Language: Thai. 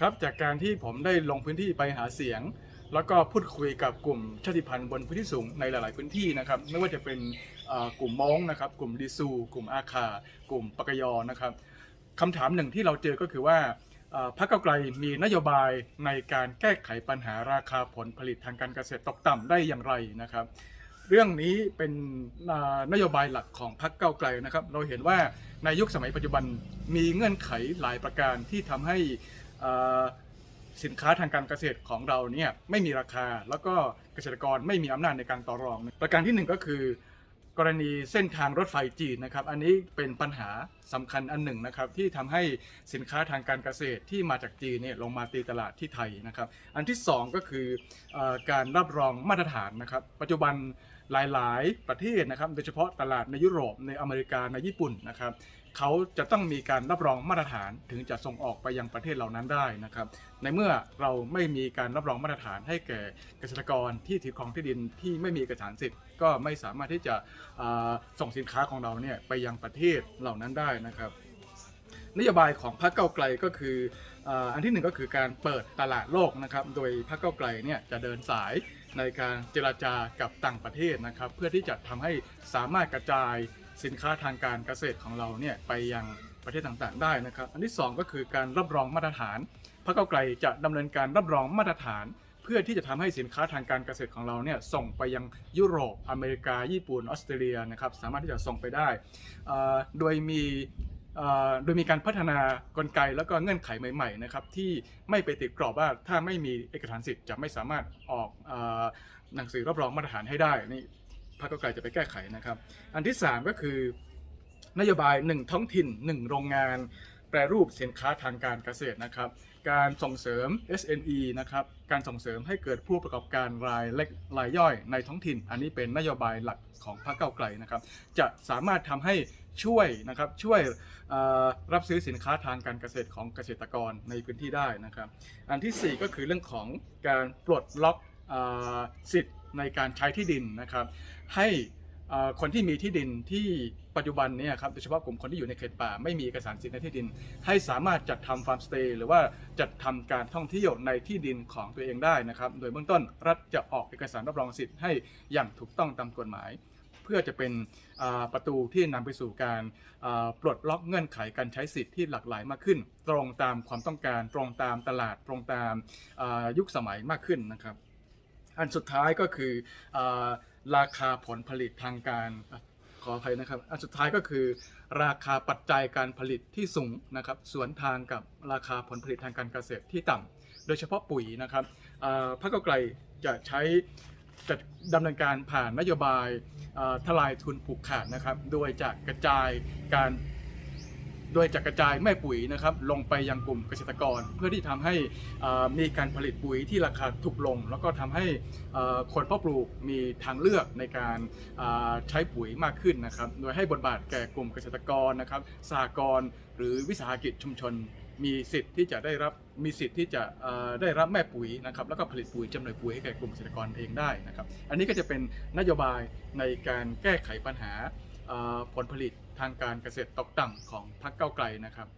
ครับจากการที่ผมได้ลงพื้นที่ไปหาเสียง แล้วก็พูดคุยกับกลุ่มชาติพันธุ์บนพื้นที่สูงในหลาย ๆ พื้นที่นะครับไม่ว่าจะเป็นกลุ่มม้งนะครับกลุ่มดิซู กลุ่มอาคา กลุ่มปกยอนะครับคำถามหนึ่งที่เราเจอก็คือว่าพรรคเก้าไกลมีนโยบายในการแก้ไขปัญหาราคาผลผลิตทางการเกษตรตกต่ำได้อย่างไรนะครับ เรื่องนี้เป็นนโยบายหลักของพรรคเก้าไกลนะครับ เราเห็นว่าในยุคสมัยปัจจุบันมีเงื่อนไขหลายประการที่ทำให้ สินค้าทางการเกษตรของเราเนี่ยไม่มีราคา แล้วก็เกษตรกรไม่มีอำนาจในการต่อรอง ประการที่หนึ่งก็คือกรณีเส้นทางรถไฟจีนนะครับ อันนี้เป็นปัญหาสำคัญอันหนึ่งนะครับที่ทำให้สินค้าทางการเกษตรที่มาจากจีนเนี่ยลงมาตีตลาดที่ไทยนะครับ อันที่สองก็คือเออการรับรองมาตรฐานนะครับ ปัจจุบัน หลาย ๆ ประเทศนะครับโดยเฉพาะตลาดในยุโรปในอเมริกาในญี่ปุ่นนะครับเขาจะต้องมีการรับรองมาตรฐานถึงจะส่งออกไปยังประเทศเหล่านั้นได้นะครับ ในเมื่อเราไม่มีการรับรองมาตรฐานให้แก่เกษตรกรที่ถือครองที่ดินที่ไม่มีเอกสารสิทธิ์ก็ไม่สามารถที่จะส่งสินค้าของเราเนี่ยไปยังประเทศเหล่านั้นได้นะครับ นโยบายของพรรคเก้าไกลก็คืออันที่หนึ่งก็คือการเปิดตลาดโลกนะครับ โดยพรรคเก้าไกลเนี่ยจะเดินสายในการเจราจากับต่างประเทศนะครับ เพื่อที่จะทำให้สามารถกระจายสินค้าทางการเกษตรของเราเนี่ยไปยังประเทศต่างๆ ได้นะครับ อันที่สองก็คือการรับรองมาตรฐาน พรรคเก้าไกลจะดำเนินการรับรองมาตรฐาน เพื่อที่จะทำให้สินค้าทางการเกษตรของเราเนี่ยส่งไปยังยุโรป อเมริกา ญี่ปุ่น ออสเตรเลียนะครับสามารถที่จะส่งไปได้ โดยมี โดยมีการพัฒนากลไกแล้วก็เงื่อนไขใหม่ๆนะครับที่ไม่ไปติดกรอบว่าถ้าไม่มีเอกสารสิทธิ์จะไม่สามารถออกอหนังสือรับรองมาตรฐานให้ได้นี่พรรคก้าวไกลจะไปแก้ไขนะครับ อันที่ 3 ก็คือนโยบาย 1 ท้องถิ่น 1 โรงงาน แปรรูปสินค้าทางการเกษตรนะครับ การส่งเสริม SME นะครับ การส่งเสริมให้เกิดผู้ประกอบการรายเล็กรายย่อยในท้องถิ่น อันนี้เป็นนโยบายหลักของพรรคเก้าไกลนะครับ จะสามารถทำให้ช่วยนะครับช่วยรับซื้อสินค้าทางการเกษตรของเกษตรกรในพื้นที่ได้นะครับ อันทีสี่4 ก็คือเรื่องของการปลดล็อกอสิทธิ์ในการใช้ที่ดินนะครับ ให้ คนที่มีที่ดินที่ปัจจุบันเนี่ยครับโดยเฉพาะกลุ่มคนที่อยู่ในเขตป่าไม่มีเอกสารสิทธิ์ในที่ดิน ให้สามารถจัดทำฟาร์มสเตย์หรือว่าจัดทำการท่องเที่ยวในที่ดินของตัวเองได้นะครับ โดยเบื้องต้นรัฐจะออกเอกสารรับรองสิทธิ์ให้อย่างถูกต้องตามกฎหมาย เพื่อจะเป็นประตูที่นำไปสู่การปลดล็อกเงื่อนไขการใช้สิทธิ์ที่หลากหลายมากขึ้น ตรงตามความต้องการ ตรงตามตลาดตรงตามยุคสมัยมากขึ้นนะครับ อันสุดท้ายก็คืออ ราคาผลผลิตทางการขออภัยนะครับอันสุดท้ายก็คือ ราคาปัจจัยการผลิตที่สูงนะครับสวนทางกับราคาผลผลิตทางการเกษตรที่ต่ำโดยเฉพาะปุ๋ยนะครับอ่าพรรคเก้าไกลจะใช้จะดำเนินการผ่านนโยบายทลายทุนผูกขาดนะครับ โดยจะกระจายการ โดยจะกระจายแม่ปุ๋ยนะครับลงไปยังกลุ่มเกษตรกร เพื่อที่ทำให้มีการผลิตปุ๋ยที่ราคาถูกลง แล้วก็ทำให้คนเพาะปลูกมีทางเลือกในการใช้ปุ๋ยมากขึ้นนะครับ โดยให้บทบาทแก่กลุ่มเกษตรกรนะครับสหกรณ์หรือวิสาหกิจชุมชนมีสิทธิ์ที่จะได้รับมีสิทธิ์ที่จะได้รับแม่ปุ๋ยนะครับแล้วก็ผลิตปุ๋ยจำหน่ายปุ๋ยให้แก่กลุ่มเกษตรกรเองได้นะครับ อันนี้ก็จะเป็นนโยบายในการแก้ไขปัญหา ผลผลิตทางการเกษตรตกต่ำของพรรคเก้าไกลนะครับ